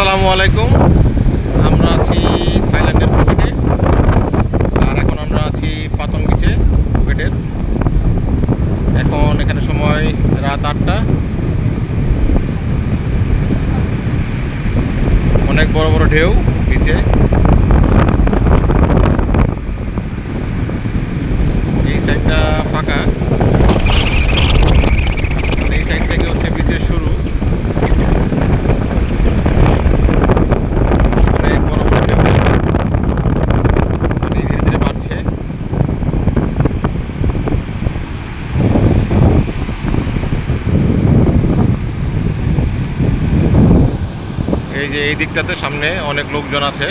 আসসালামু আলাইকুম। আমরা আছি থাইল্যান্ডের ফুকেটে আর এখন আমরা আছি পাতন বিচে ফুকেটের এখন এখানে সময় রাত আটটা। অনেক বড় বড় ঢেউ বিচে এই সাইডটা ফাঁকা আর এই সাইড থেকে হচ্ছে বিচের শুরু অনেক বড় বড় ঢেউ পানি ধীরে ধীরে বাড়ছে এই যে এই দিকটাতে সামনে অনেক লোকজন আছে।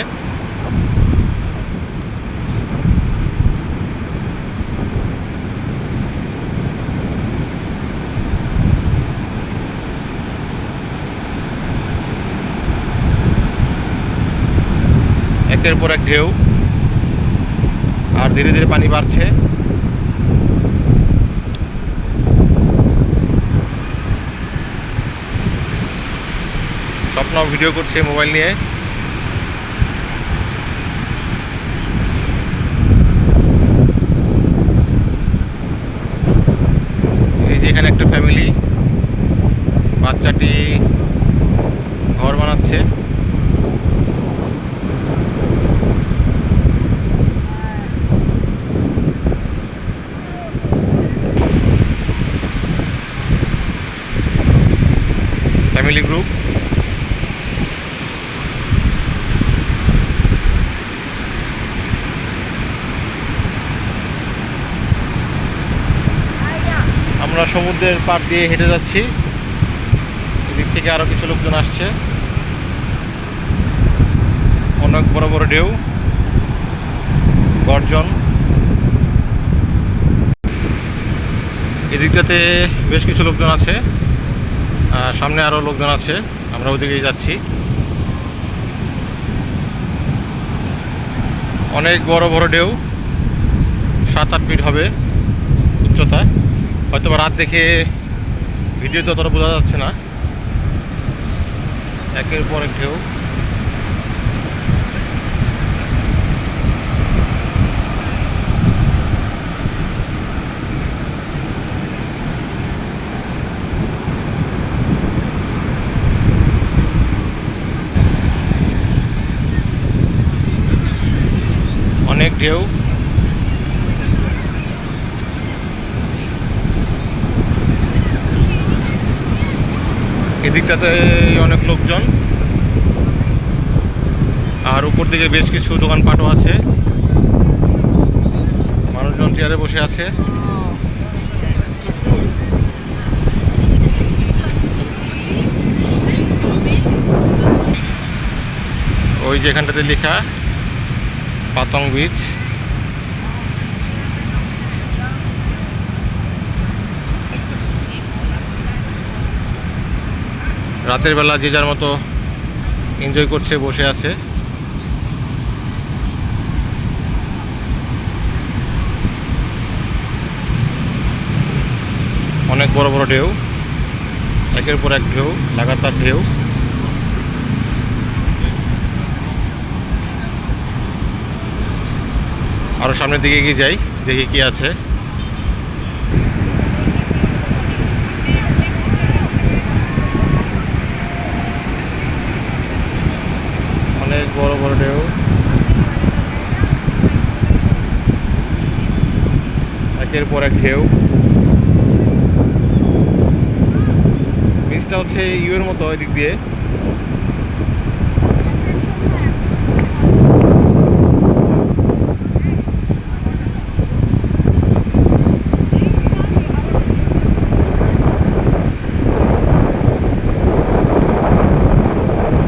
একের পর এক ঢেউ। আর ধীরে ধীরে পানি বাড়ছে। স্বপ্ন ভিডিও করছে মোবাইল নিয়ে। এই যে এখানে একটা ফ্যামিলি বাচ্চাটি ঘর বানাচ্ছে ফ্যামিলি গ্রুপ আমরা সমুদ্রের পাড় দিয়ে হেঁটে যাচ্ছি। এদিক থেকে আরও কিছু লোকজন আসছে। অনেক বড় বড় ঢেউ, গর্জন। এদিকটাতে বেশ কিছু লোকজন আছে সামনে আরও লোকজন আছে। আমরা ওদিকেই যাচ্ছি। অনেক বড় বড় ঢেউ, সাত আট ফিট হবে উচ্চতা হয়তো রাত দেখে ভিডিও তো অতটা বোঝা যাচ্ছে না। একের পর এক ঢেউ। অনেক ঢেউ। এদিকটাতে অনেক লোকজন। আর উপর দিকে বেশ কিছু দোকানপাটও আছে। মানুষজন চেয়ারে বসে আছে। ওই যেখানটাতে লেখা, পাতং বিচ রাতের বেলা যে যার মতো এনজয় করছে, বসে আছে। অনেক বড় বড় ঢেউ, একের পর এক ঢেউ, লাগাতার ঢেউ। আরও সামনের দিকে এগিয়ে যাই, দেখি কি আছে অনেক বড় বড় ঢেউ। একের পর এক ঢেউ। বীজটা হচ্ছে ইউর মতো ওই দিক দিয়ে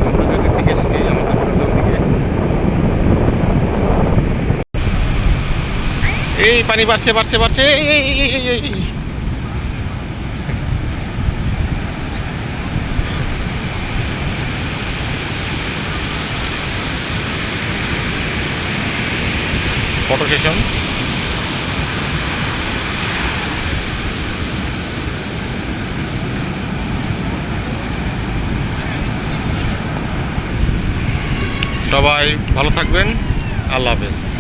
আমরা যে দিক থেকে এসেছি আমাদের হোটেলের দিকে এই পানি বাড়ছে বাড়ছে বাড়ছে। ফটো সেশন সবাই ভালো থাকবেন। আল্লাহ হাফেজ।